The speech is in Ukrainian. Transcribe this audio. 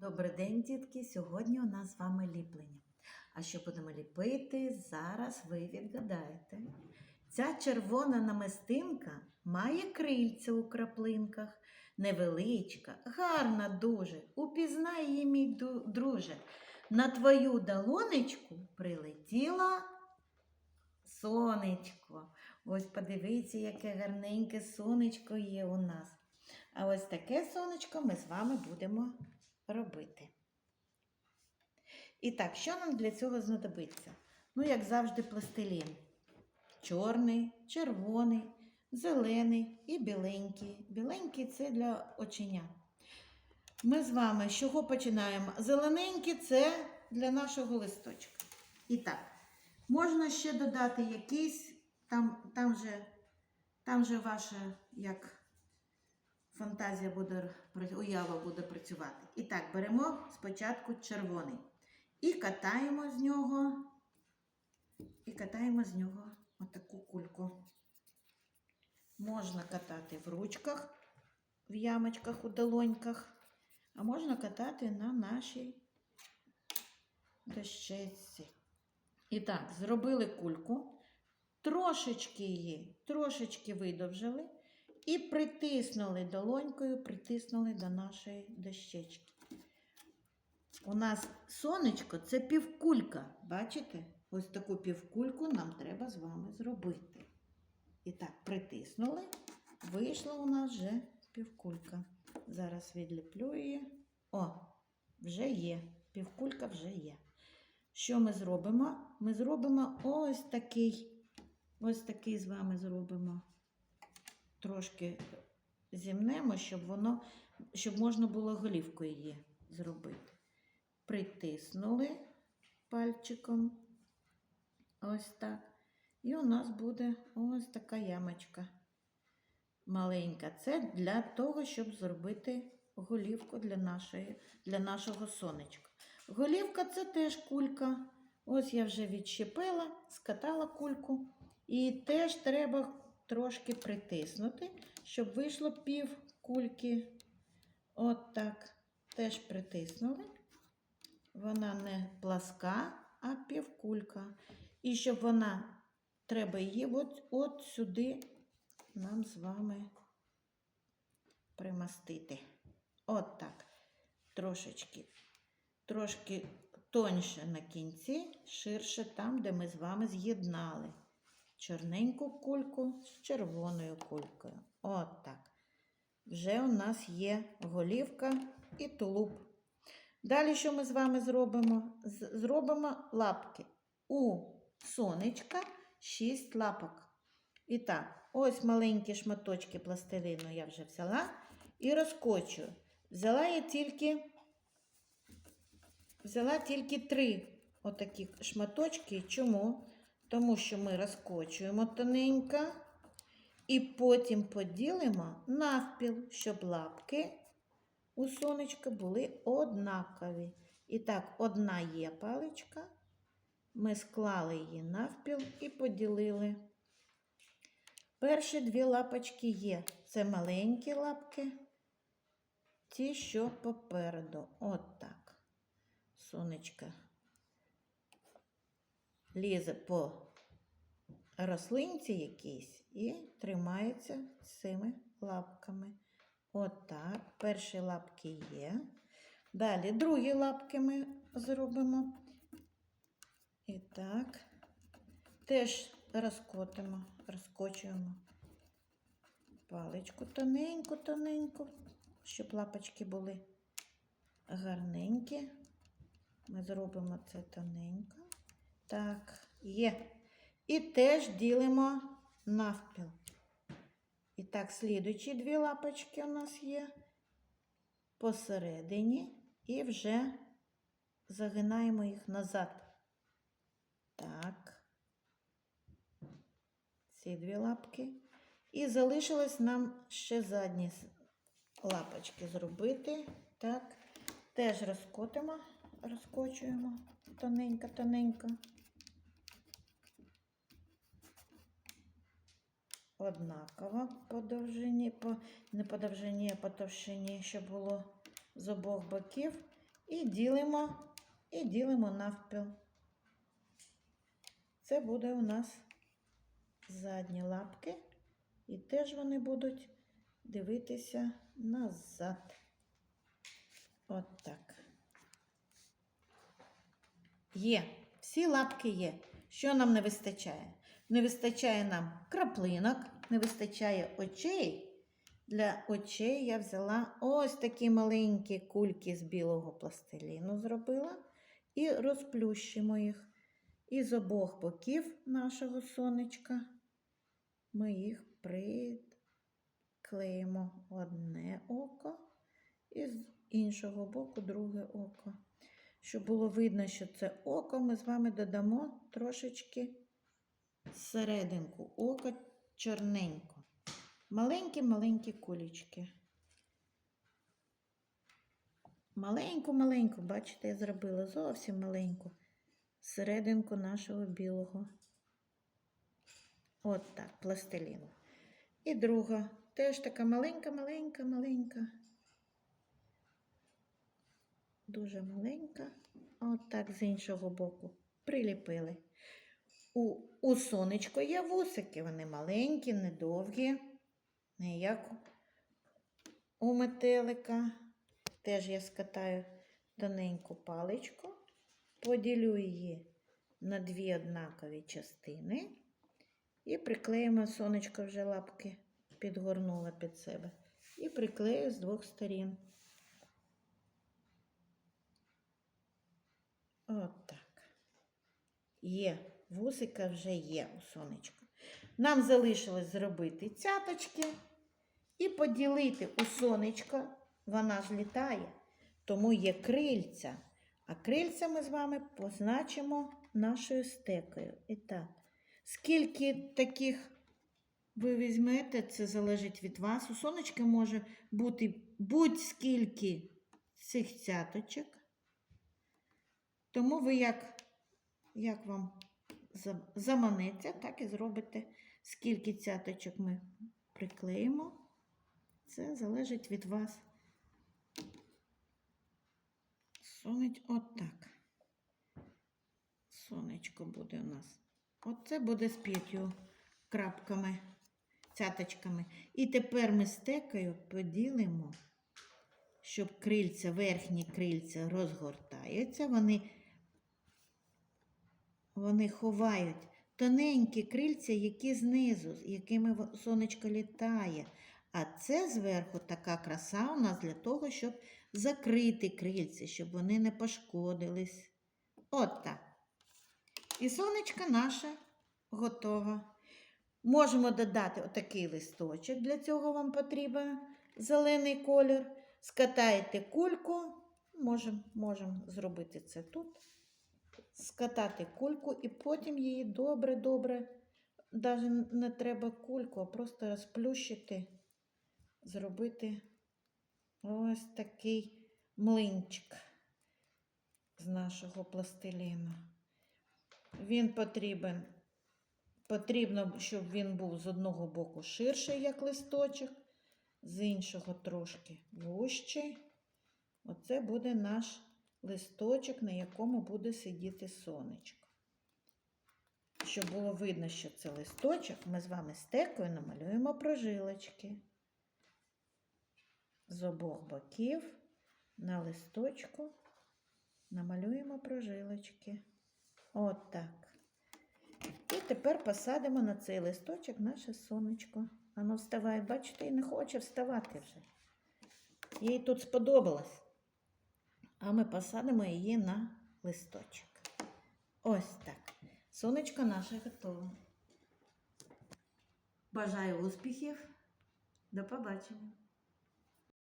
Добрий день, дітки! Сьогодні у нас з вами ліплення. А що будемо ліпити, зараз ви відгадаєте. Ця червона намистинка має крильця у краплинках, невеличка, гарна дуже. Упізнай її, мій друже. На твою долонечку прилетіло сонечко. Ось подивіться, яке гарненьке сонечко є у нас. А ось таке сонечко ми з вами будемо робити. І так, що нам для цього знадобиться? Ну, як завжди, пластилін. Чорний, червоний, зелений і біленький. Біленький це для оченя. Ми з вами з чого починаємо? Зелененький це для нашого листочка. І так, можна ще додати якийсь, там, там, же, там же ваша як фантазія буде, уява буде працювати. І так, беремо спочатку червоний. І катаємо з нього, і катаємо з нього отаку кульку. Можна катати в ручках, в ямочках, у долоньках, а можна катати на нашій дощечці. І так, зробили кульку, трошечки її, трошечки видовжили і притиснули долонькою, притиснули до нашої дощечки. У нас сонечко це півкулька. Бачите? Ось таку півкульку нам треба з вами зробити. І так, притиснули. Вийшла у нас вже півкулька. Зараз відліплю її. О, вже є. Півкулька вже є. Що ми зробимо? Ми зробимо ось такий. Ось такий з вами зробимо. Трошки зімнемо, щоб воно, щоб можна було голівкою її зробити. Притиснули пальчиком. Ось так. І у нас буде ось така ямочка маленька. Це для того, щоб зробити голівку для, нашої, для нашого сонечка. Голівка це теж кулька. Ось я вже відщепила, скатала кульку. І теж треба трошки притиснути, щоб вийшло пів кульки. От так. Теж притиснули. Вона не пласка, а півкулька. І щоб вона, треба її от, от сюди нам з вами примастити. От так. Трошечки. Трошки тоньше на кінці, ширше там, де ми з вами з'єднали чорненьку кульку з червоною кулькою. От так. Вже у нас є голівка і тулуб. Далі що ми з вами зробимо? Зробимо лапки. У сонечка 6 лапок. І так, ось маленькі шматочки пластилину я вже взяла і розкочую. Взяла я тільки, взяла тільки три отакі шматочки. Чому? Тому що ми розкочуємо тоненько і потім поділимо навпіл, щоб лапки у сонечка були однакові. І так, одна є паличка. Ми склали її навпіл і поділили. Перші дві лапочки є. Це маленькі лапки, ті, що попереду. От так. Сонечка лізе по рослинці якійсь і тримається цими лапками. От. Перші лапки є. Далі другі лапки ми зробимо. І так. Теж розкотимо, розкочуємо паличку тоненьку, тоненьку, щоб лапочки були гарненькі. Ми зробимо це тоненько. Так, є. І теж ділимо навпіл. І так, слідуючі дві лапочки у нас є посередині і вже загинаємо їх назад. Так. Ці дві лапки. І залишилось нам ще задні лапочки зробити. Так. Теж розкотимо, розкочуємо тоненько-тоненько. Однаково по довжині, по, не по довжині, а по товщині, щоб було з обох боків. І ділимо, і ділимо навпіл. Це буде у нас задні лапки. І теж вони будуть дивитися назад. От так. Є. Всі лапки є. Що нам не вистачає? Не вистачає нам краплинок, не вистачає очей. Для очей я взяла ось такі маленькі кульки з білого пластиліну зробила і розплющимо їх. І з обох боків нашого сонечка ми їх приклеїмо одне око і з іншого боку друге око. Щоб було видно, що це око, ми з вами додамо трошечки серединку ока чорненько. Маленькі-маленькі кулечки. Маленьку-маленьку, бачите, я зробила зовсім маленьку серединку нашого білого. От так, пластиліну. І друга теж така маленька-маленька-маленька. Дуже маленька. От так з іншого боку приліпили. У, у сонечко є вусики, вони маленькі, недовгі, не як у метелика. Теж я скатаю тоненьку паличку, поділю її на дві однакові частини і приклеїмо сонечко вже лапки підгорнула під себе. І приклею з двох сторін. От. Є. Вусика вже є у сонечка. Нам залишилось зробити цяточки і поділити у сонечко. Вона ж літає, тому є крильця. А крильця ми з вами позначимо нашою стекою. І так, скільки таких ви візьмете, це залежить від вас. У сонечка може бути будь-скільки цих цяточок. Тому ви як, як вам заманеться, так і зробите. Скільки цяточок ми приклеїмо. Це залежить від вас. Сонеч, отак. Сонечко буде у нас. Оце буде з п'ятью крапками, цяточками. І тепер ми стекою поділимо, щоб крильця, верхні крильця розгортаються. Вони, вони ховають тоненькі крильця, які знизу, з якими сонечко літає. А це зверху така краса у нас для того, щоб закрити крильця, щоб вони не пошкодились. От так. І сонечко наше готове. Можемо додати отакий листочок. Для цього вам потрібен зелений колір. Скатаєте кульку. Можемо можем зробити це тут. Скатати кульку і потім її добре-добре, навіть не треба кульку, а просто розплющити, зробити ось такий млинчик з нашого пластиліну. Він потрібен, потрібно, щоб він був з одного боку ширший, як листочок, з іншого трошки вущий. Оце буде наш листочок, на якому буде сидіти сонечко. Щоб було видно, що це листочок, ми з вами стекою намалюємо прожилочки з обох боків на листочку намалюємо прожилочки. От так. І тепер посадимо на цей листочок наше сонечко. Воно вставає, бачите, і не хоче вставати вже. Їй тут сподобалось. А ми посадимо її на листочок. Ось так. Сонечко наше готове. Бажаю успіхів. До побачення.